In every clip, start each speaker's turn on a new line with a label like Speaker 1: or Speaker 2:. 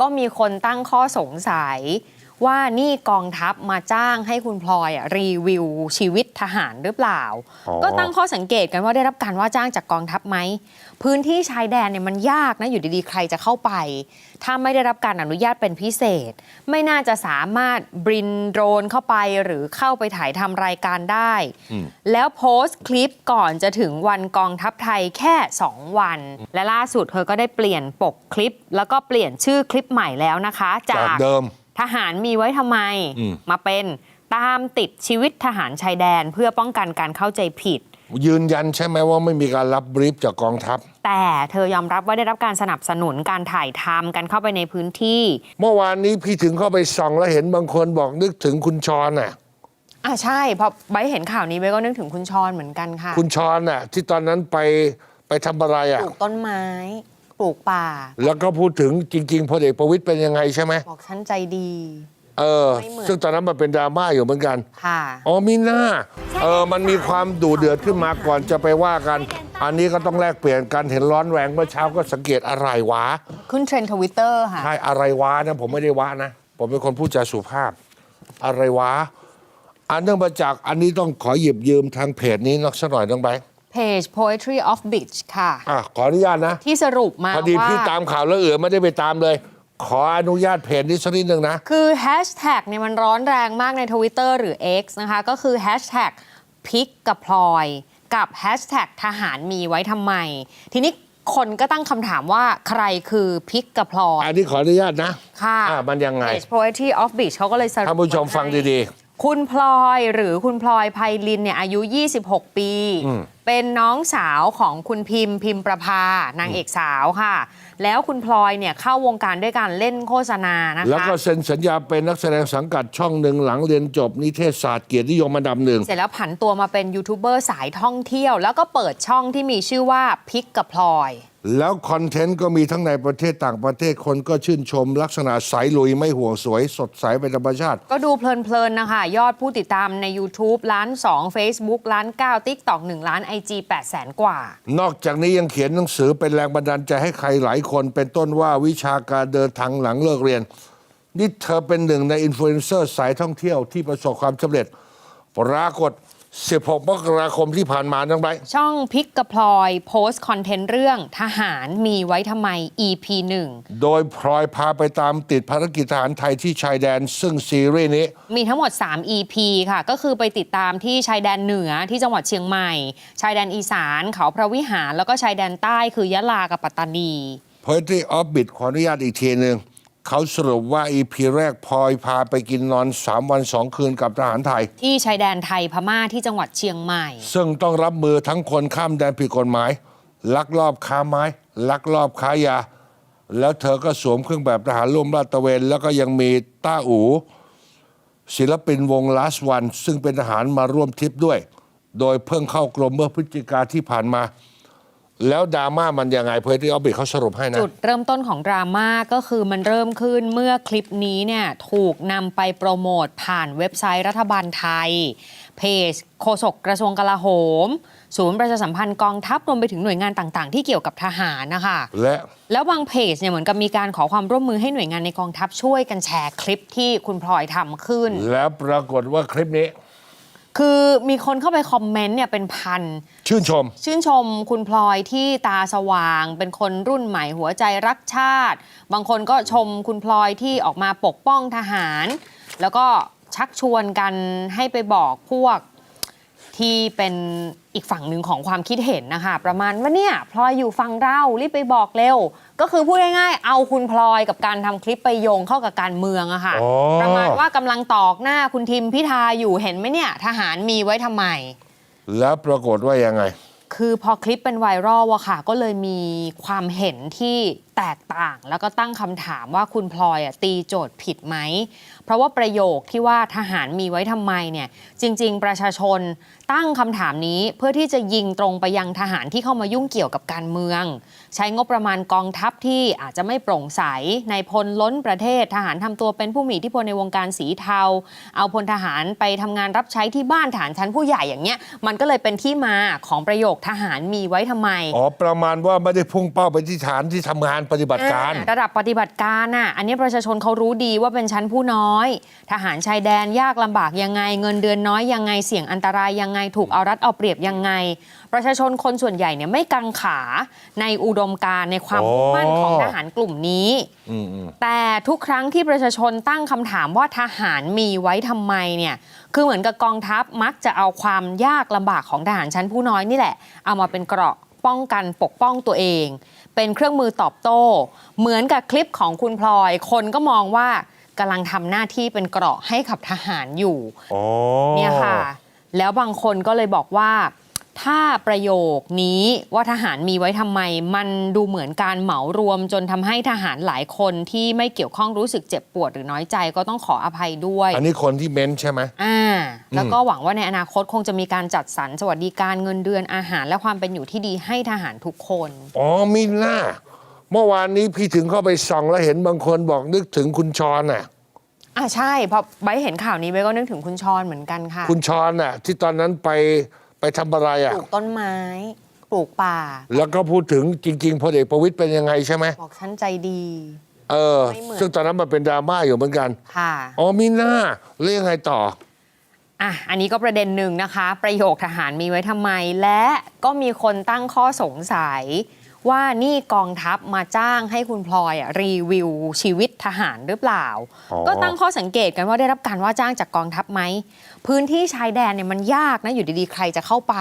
Speaker 1: ก็มีคนตั้งข้อสงสัย ว่านี่กองทัพมาจ้างให้คุณพลอยอะรีวิวชีวิตทหารหรือเปล่า
Speaker 2: อ๋อ
Speaker 1: ก็ตั้งข้อสังเกตกันว่าได้รับการว่าจ้างจากกองทัพไหม พื้นที่ชายแดนเนี่ยมันยากนะอยู่ดีๆ ใครจะเข้าไป ถ้าไม่ได้รับการอนุญาตเป็นพิเศษ ไม่น่าจะสามารถบินโดรนเข้าไปหรือเข้าไปถ่ายทำรายการได้ แล้วโพสต์คลิปก่อนจะถึงวันกองทัพไทยแค่ 2 วัน และล่าสุดเธอก็ได้เปลี่ยนปกคลิป แล้วก็เปลี่ยนชื่อคลิปใหม่แล้วนะคะ จา
Speaker 2: จาก
Speaker 1: ก
Speaker 2: เดิม
Speaker 1: ทหารมีไว้ทำไม
Speaker 2: อืม
Speaker 1: มาเป็นตามติดชีวิตทหารชายแดนเพื่อป้องกันการเข้าใจผิด
Speaker 2: ยืนยันใช่ไหมว่าไม่มีการรับบรีฟจากกองทัพ
Speaker 1: แต่เธอยอมรับว่าได้รับการสนับสนุนการถ่ายทำการเข้าไปในพื้นที่
Speaker 2: เมื่อวานนี้พี่ถึงเข้าไปส่องแล้วเห็นบางคนบอกนึกถึงคุณชรน่ะ
Speaker 1: อ่าใช่พอใบร์ทเห็นข่าวนี้ใบร์ทก็นึกถึงคุณชรเหมือนกันค่ะ
Speaker 2: คุณชรน่ะ ที่ตอนนั้นไปไปทำอะไร
Speaker 1: ป
Speaker 2: อะ
Speaker 1: ลูกต้นไม้ ปลูกป่า
Speaker 2: แล้วก็พูดถึงจริงๆพลเอกประวิตยเป็นยังไงใช่ไหม
Speaker 1: บอกฉันใจดี
Speaker 2: เออ
Speaker 1: ไม่เหมือน
Speaker 2: ซึ่งตอนนั้นมันเป็นดราม่าอยู่เหมือนกัน
Speaker 1: ค่ะ
Speaker 2: อ๋อมีหน้า เออ มันมีความดูเดือดขึ้นมาก่อนจะไปว่ากัน อันนี้ก็ต้องแลกเปลี่ยนกัน เห็นร้อนแรงเมื่อเช้าก็สังเกตอะไรวะ
Speaker 1: ขึ้นเทรนด์ทวิตเตอร์ค่ะ
Speaker 2: ใช่อะไรวะนะผมไม่ได้วะนะ ผมเป็นคนพูดจาสุภาพ อะไรวะ อันเนื่องมาจากอันนี้ต้องขอหยิบยืมทางเพจนี้นักสักหน่อยต้องไป
Speaker 1: เพจ poetry of beach ค่ะ
Speaker 2: อะขออนุญาตนะ
Speaker 1: ที่สรุปมา
Speaker 2: พอดี
Speaker 1: ว่า
Speaker 2: พี่ตามข่าวแล้วเอือไม่ได้ไปตามเลย ขออนุญาตเพจนี้สักนิดหนึ่งนะ
Speaker 1: คือแฮชแท็กเนี่ยมันร้อนแรงมากใน Twitter หรือ X นะคะ ก็คือแฮชแท็กพิกกับพลอย กับแฮชแท็กทหารมีไว้ทำไม ทีนี้คนก็ตั้งคำถามว่าใครคือพิกกับพลอย
Speaker 2: อันนี้ขออนุญาตนะ
Speaker 1: ค่ะ
Speaker 2: อะมันยังไง
Speaker 1: เพจ poetry of beach เขาก็เลยสรุป
Speaker 2: ท่านผู้ชมฟังดี
Speaker 1: ๆ คุณพลอยหรือคุณพลอยไพลินเนี่ยอายุ 26 ปี
Speaker 2: อืม
Speaker 1: เป็นน้องสาวของคุณพิมพ์พิมประภานางเอกสาวค่ะ แล้วคุณพลอยเนี่ยเข้าวงการด้วยการเล่นโฆษณานะคะ
Speaker 2: ๆแล้วก็เซ็นสัญญาเป็นนักแสดงสังกัดช่องหนึ่งหลังเรียนจบนิเทศศาสตร์เกียรตินิยมอันดับหนึ่ง
Speaker 1: เสร็จแล้วผันตัวมาเป็นยูทูบเบอร์สายท่องเที่ยว แล้วก็เปิดช่องที่มีชื่อว่าพิกกับพลอย
Speaker 2: แล้วคอนเทนต์ก็มีทั้งในประเทศต่างประเทศคนก็ชื่นชม ลักษณะใสลุยไม่ห่วงสวย สดใสเป็นธรรมชาติ
Speaker 1: ก็ดูเพลินๆนะคะ ยอดผู้ติดตามใน YouTube ล้าน 2 Facebook ล้าน 9 TikTok 1 ล้าน IG 8แสนกว่า
Speaker 2: นอกจากนี้ยังเขียนหนังสือเป็นแรงบันดาลใจให้ใครหลายคน เป็นต้นว่าวิชาการเดินทางหลังเลิกเรียน นี่เธอเป็นหนึ่งในอินฟลูเอนเซอร์สายท่องเที่ยวที่ประสบความสำเร็จ ปรากฏ 16มกราคมที่ผ่านมาน้องไบร์ท
Speaker 1: ช่องพิกกับพลอยโพสต์คอนเทนต์เรื่องทหารมีไว้ทำไม EP 1
Speaker 2: โดยพลอยพาไปตามติดภารกิจทหารไทยที่ชายแดน ซึ่งซีรีส์นี้
Speaker 1: มีทั้งหมด 3 EP ค่ะ ก็คือไปติดตามที่ชายแดนเหนือที่จังหวัดเชียงใหม่ ชายแดนอีสานเขาพระวิหาร แล้วก็ชายแดนใต้คือยะลากับปัตตานี
Speaker 2: Poetry of Bit ขออนุญาตอีกทีหนึ่ง เขาสรุปว่าอีพีแรกพลอยพาไปกินนอน 3 วัน 2 คืนกับทหารไทย
Speaker 1: ที่ชายแดนไทยพม่าที่จังหวัดเชียงใหม่
Speaker 2: ซึ่งต้องรับมือทั้งคนข้ามแดนผิดกฎหมาย ลักลอบค้าไม้ ลักลอบค้ายา แล้วเธอก็สวมเครื่องแบบทหารร่วมลาดตระเวน แล้วก็ยังมีต้าอูศิลปินวง Last One ซึ่งเป็นทหารมาร่วมทริปด้วย โดยเพิ่งเข้ากรมเมื่อพฤศจิกาที่ผ่านมา แล้วดราม่ามันยังไง Poetry of Bit เขาสรุปให้นะ
Speaker 1: จุดเริ่มต้นของดราม่าก็คือมันเริ่มขึ้นเมื่อคลิปนี้เนี่ยถูกนำไปโปรโมทผ่านเว็บไซต์รัฐบาลไทย เพจโฆษกกระทรวงกลาโหม ศูนย์ประชาสัมพันธ์กองทัพรวมไปถึงหน่วยงานต่างๆ ที่เกี่ยวกับทหารนะคะ
Speaker 2: และ
Speaker 1: แล้วบางเพจเนี่ยเหมือนกับมีการขอความร่วมมือให้หน่วยงานในกองทัพช่วยกันแชร์คลิปที่คุณพลอยทำขึ้น
Speaker 2: แล้วปรากฏว่าคลิปนี้
Speaker 1: คือมีคนเข้าไปคอมเมนต์เนี่ยเป็นพัน
Speaker 2: ชื่นชม
Speaker 1: ชื่นชมคุณพลอยที่ตาสว่าง เป็นคนรุ่นใหม่หัวใจรักชาติ บางคนก็ชมคุณพลอยที่ออกมาปกป้องทหาร แล้วก็ชักชวนกันให้ไปบอกพวกที่เป็นอีกฝั่งหนึ่งของความคิดเห็นนะคะ ประมาณว่าเนี่ยพลอยอยู่ฝั่งเรารีบไปบอกเร็ว ก็คือพูดง่ายๆ เอาคุณพลอยกับการทำคลิปไปโยงเข้ากับการเมืองอะค่ะ
Speaker 2: อ๋อ
Speaker 1: ประมาณว่ากำลังตอกหน้าคุณทิมพิธาอยู่เห็นไหมเนี่ย ทหารมีไว้ทำไม
Speaker 2: แล้วปรากฏว่ายังไง
Speaker 1: คือพอคลิปเป็นไวรัลอะค่ะ ก็เลยมีความเห็นที่ แตกต่าง แล้วก็ตั้งคำถามว่าคุณพลอยตีโจทย์ผิดไหม เพราะว่าประโยคที่ว่าทหารมีไว้ทำไมเนี่ยจริง ๆ ประชาชนตั้งคำถามนี้เพื่อที่จะยิงตรงไปยังทหารที่เข้ามายุ่งเกี่ยวกับการเมือง ใช้งบประมาณกองทัพที่อาจจะไม่โปร่งใสในพลล้นประเทศทหารทำตัวเป็นผู้มีอิทธิพลในวงการสีเทา เอาพลทหารไปทำงานรับใช้ที่บ้านฐานชั้นผู้ใหญ่อย่างเงี้ยมันก็เลยเป็นที่มาของประโยคทหารมีไว้ทำไม
Speaker 2: อ๋อประมาณว่าไม่ได้พุ่งเป้าไปที่ฐานที่ทำงานปฏิบัติการ
Speaker 1: อ่ระดับปฏิบัติการน่ะอันนี้ประชาชนเขารู้ดีว่าเป็นชั้นผู้น้อย ทหารชายแดนยากลำบากยังไง เงินเดือนน้อยยังไงเสี่ยงอันตรายยังไงถูกเอารัดเอาเปรียบยังไง ประชาชนคนส่วนใหญ่เนี่ยไม่กังขาในอุดมการณ์ในความ
Speaker 2: อ๋อ
Speaker 1: มุ่งมั่นของทหารกลุ่มนี้
Speaker 2: อืมอืม
Speaker 1: แต่ทุกครั้งที่ประชาชนตั้งคำถามว่าทหารมีไว้ทำไมเนี่ย คือเหมือนกับกองทัพมักจะเอาความยากลำบากของทหารชั้นผู้น้อยนี่แหละ เอามาเป็นเกราะป้องกันปกป้องตัวเอง เป็นเครื่องมือตอบโต้ เหมือนกับคลิปของคุณพลอย คนก็มองว่ากำลังทำหน้าที่เป็นเกราะให้กับทหารอยู่
Speaker 2: อ๋อ
Speaker 1: เนี่ยค่ะ แล้วบางคนก็เลยบอกว่า ถ้าประโยคนี้ว่าทหารมีไว้ทำไม มันดูเหมือนการเหมารวมจนทำให้ทหารหลายคนที่ไม่เกี่ยวข้องรู้สึกเจ็บปวดหรือน้อยใจก็ต้องขออภัยด้วย
Speaker 2: อันนี้คนที่เม้นใช่ไหม
Speaker 1: อ่า แล้วก็หวังว่าในอนาคตคงจะมีการจัดสรรสวัสดิการเงินเดือนอาหาร และความเป็นอยู่ที่ดีให้ทหารทุกคน
Speaker 2: อ๋อมีหน้า เมื่อวานนี้พี่ถึงเข้าไปส่องแล้วเห็นบางคนบอกนึกถึงคุณชรน่ะ
Speaker 1: อ่าใช่พอใบร์ทเห็นข่าวนี้ใบร์ทก็นึกถึงคุณชรเหมือนกันค่ะ
Speaker 2: คุณชรน่ะ ที่ตอนนั้นไปไปทำอะไร
Speaker 1: ป
Speaker 2: อะ
Speaker 1: ลูกต้นไม้ ปลูกป่า
Speaker 2: แล้วก็พูดถึงจริงๆพลเอกประวิตยเป็นยังไงใช่ไหม
Speaker 1: บอกฉันใจดี
Speaker 2: เออ
Speaker 1: ไม่เหมือน
Speaker 2: ซึ่งตอนนั้นมันเป็นดราม่าอยู่เหมือนกัน
Speaker 1: ค่ะ
Speaker 2: อ๋อมีหน้าแล้วยังไงต่อ
Speaker 1: อะ อันนี้ก็ประเด็นหนึ่งนะคะ ประโยคทหารมีไว้ทำไม และก็มีคนตั้งข้อสงสัย ว่านี่กองทัพมาจ้างให้คุณพลอยอะรีวิวชีวิตทหารหรือเปล่า
Speaker 2: อ๋อ
Speaker 1: ก็ตั้งข้อสังเกตกันว่าได้รับการว่าจ้างจากกองทัพไหม พื้นที่ชายแดนเนี่ยมันยากนะอยู่ดีๆ ใครจะเข้าไป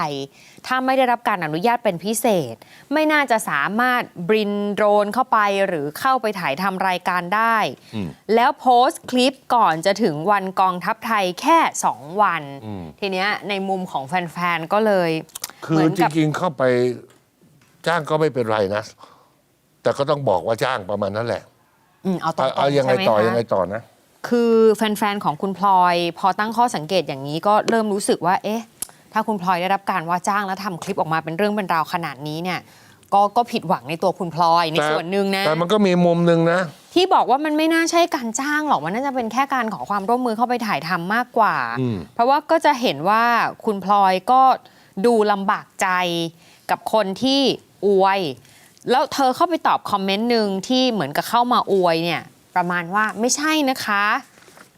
Speaker 1: ถ้าไม่ได้รับการอนุญาตเป็นพิเศษ ไม่น่าจะสามารถบินโดรนเข้าไปหรือเข้าไปถ่ายทำรายการได้
Speaker 2: อืม
Speaker 1: แล้วโพสต์คลิปก่อนจะถึงวันกองทัพไทยแค่ 2 วัน
Speaker 2: อืม
Speaker 1: ทีเนี้ยในมุมของแฟนๆก็เลย
Speaker 2: คื
Speaker 1: เหมื
Speaker 2: อ
Speaker 1: อน
Speaker 2: จ
Speaker 1: กับ
Speaker 2: ริงๆเข้าไป จ้างก็ไม่เป็นไรนะ แต่ก็ต้องบอกว่าจ้างประมาณนั้นแหละ
Speaker 1: อืมเอาตร
Speaker 2: เอา
Speaker 1: ง
Speaker 2: เอา
Speaker 1: ๆ
Speaker 2: ยังไง
Speaker 1: ใช่หม
Speaker 2: ต่อ
Speaker 1: คะ
Speaker 2: ยังไงต่อนะ
Speaker 1: คือแฟนๆของคุณพลอย พอตั้งข้อสังเกตอย่างนี้ก็เริ่มรู้สึกว่า เอ๊ะ ถ้าคุณพลอยได้รับการว่าจ้างแล้วทำคลิปออกมาเป็นเรื่องเป็นราวขนาดนี้เนี่ย ก็ก็ผิดหวังในตัวคุณพลอยใน
Speaker 2: แต่
Speaker 1: ส่วนหนึ่งนะ
Speaker 2: แต่มันก็มีมุมหนึ่งนะ
Speaker 1: ที่บอกว่ามันไม่น่าใช่การจ้างหรอกมันน่าจะเป็นแค่การขอความร่วมมือเข้าไปถ่ายทำมากกว่า
Speaker 2: อืม
Speaker 1: เพราะว่าก็จะเห็นว่าคุณพลอยก็ดูลำบากใจกับคนที่ อวย แล้วเธอเข้าไปตอบคอมเมนต์หนึ่งที่เหมือนกับเข้ามาอวยเนี่ย ประมาณว่าไม่ใช่นะคะ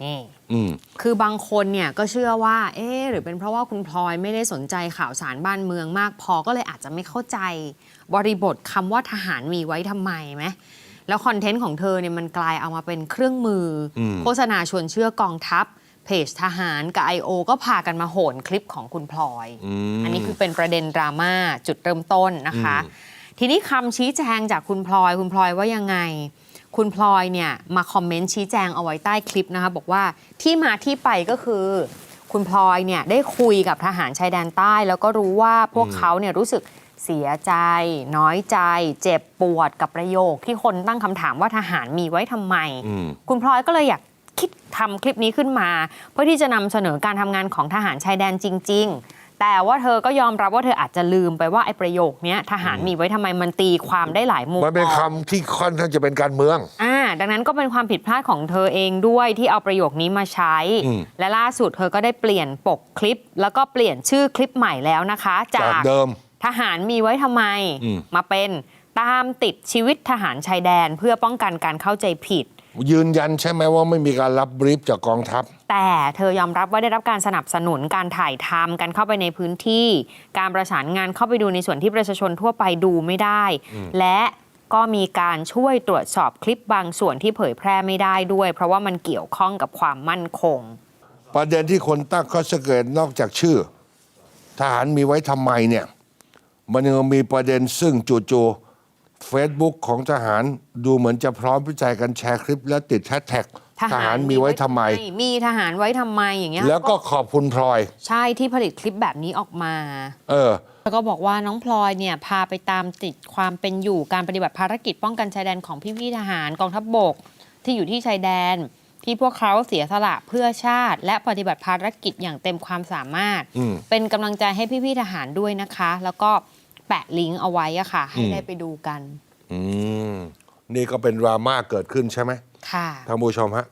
Speaker 1: นี่
Speaker 2: อืม
Speaker 1: คือบางคนเนี่ยก็เชื่อว่า เอ๊ะหรือเป็นเพราะว่าคุณพลอยไม่ได้สนใจข่าวสารบ้านเมืองมาก พอก็เลยอาจจะไม่เข้าใจ บริบทคำว่าทหารมีไว้ทำไมไหมแล้วคอนเทนต์ของเธอเนี่ยมันกลายเอามาเป็นเครื่องมืออ
Speaker 2: ม
Speaker 1: โฆษณาชวนเชื่อกองทัพ เพจทหารกับ I.O. ก็พากันมาโหนคลิปของคุณพลอย
Speaker 2: ม
Speaker 1: อันนี้คือเป็นประเด็นดราม่าจุดเริ่มต้นนะคะ
Speaker 2: อืม
Speaker 1: ทีนี้คำชี้แจงจากคุณพลอย คุณพลอยว่ายังไง คุณพลอยเนี่ยมาคอมเมนต์ชี้แจงเอาไว้ใต้คลิปนะคะบอกว่าที่มาที่ไปก็คือคุณพลอยเนี่ยได้คุยกับทหารชายแดนใต้ แล้วก็รู้ว่าพวกเขาเนี่ยรู้สึกเสียใจ น้อยใจ เจ็บปวดกับประโยคที่คนตั้งคำถามว่าทหารมีไว้ทำไม
Speaker 2: อืม
Speaker 1: คุณพลอยก็เลยอยาก คิดทำคลิปนี้ขึ้นมา เพื่อที่จะนำเสนอการทำงานของทหารชายแดนจริง ๆ แต่ว่าเธอก็ยอมรับว่าเธออาจจะลืมไปว่าไอ้ประโยคเนี้ยทหารมีไว้ทำไมมันตีความได้หลายมุม
Speaker 2: มันเป็น
Speaker 1: มอง
Speaker 2: คำที่ค่อนข้างจะเป็นการเมือง
Speaker 1: อ่าดังนั้นก็เป็นความผิดพลาดของเธอเองด้วยที่เอาประโยคนี้มาใช้
Speaker 2: อืม
Speaker 1: และล่าสุดเธอก็ได้เปลี่ยนปกคลิป แล้วก็เปลี่ยนชื่อคลิปใหม่แล้วนะคะ จา
Speaker 2: จาก
Speaker 1: ก
Speaker 2: เดิม
Speaker 1: ทหารมีไว้ทำไม
Speaker 2: อืม
Speaker 1: มาเป็นตามติดชีวิตทหารชายแดนเพื่อป้องกันการเข้าใจผิด
Speaker 2: ยืนยันใช่ไหมว่าไม่มีการรับบรีฟจากกองทัพ
Speaker 1: แต่เธอยอมรับว่าได้รับการสนับสนุนการถ่ายทำการเข้าไปในพื้นที่ การประสานงานเข้าไปดูในส่วนที่ประชาชนทั่วไปดูไม่ได้ และก็มีการช่วยตรวจสอบคลิปบางส่วนที่เผยแพร่ไม่ได้ด้วย เพราะว่ามันเกี่ยวข้องกับความมั่นคง
Speaker 2: ประเด็นที่คนตั้งข้อสังเกตนอกจากชื่อ ทหารมีไว้ทำไมเนี่ย มันยังมีประเด็นซึ่งจู่ๆ เฟซบุ๊กของทหารดูเหมือนจะพร้อมวิจัยกันแชร์คลิป และติดแฮชแท็กทหารมีไว้ทำไม
Speaker 1: มีทหารไว้ทำไมอย่างเงี้ย
Speaker 2: แล้วก็ขอบคุณพลอย
Speaker 1: ใช่ที่ผลิตคลิปแบบนี้ออกมา
Speaker 2: เออ
Speaker 1: แล้วก็บอกว่าน้องพลอยเนี่ยพาไปตามติดความเป็นอยู่การปฏิบัติภารกิจป้องกันชายแดนของพี่ๆทหารกองทัพบบก ที่อยู่ที่ชายแดน ที่พวกเขาเสียสละเพื่อชาติ และปฏิบัติภารกิจอย่างเต็มความสามารถ
Speaker 2: อืม
Speaker 1: เป็นกำลังใจให้พี่ๆทหารด้วยนะคะ แล้วก็ แปะลิงก์เอาไว้อะค่ะ ให้
Speaker 2: อืม
Speaker 1: ได้ไปดูกัน
Speaker 2: อืมนี่ก็เป็นดราม่าเกิดขึ้นใช่ไหม
Speaker 1: ค่ะ
Speaker 2: ท่านผู้ชมฮะ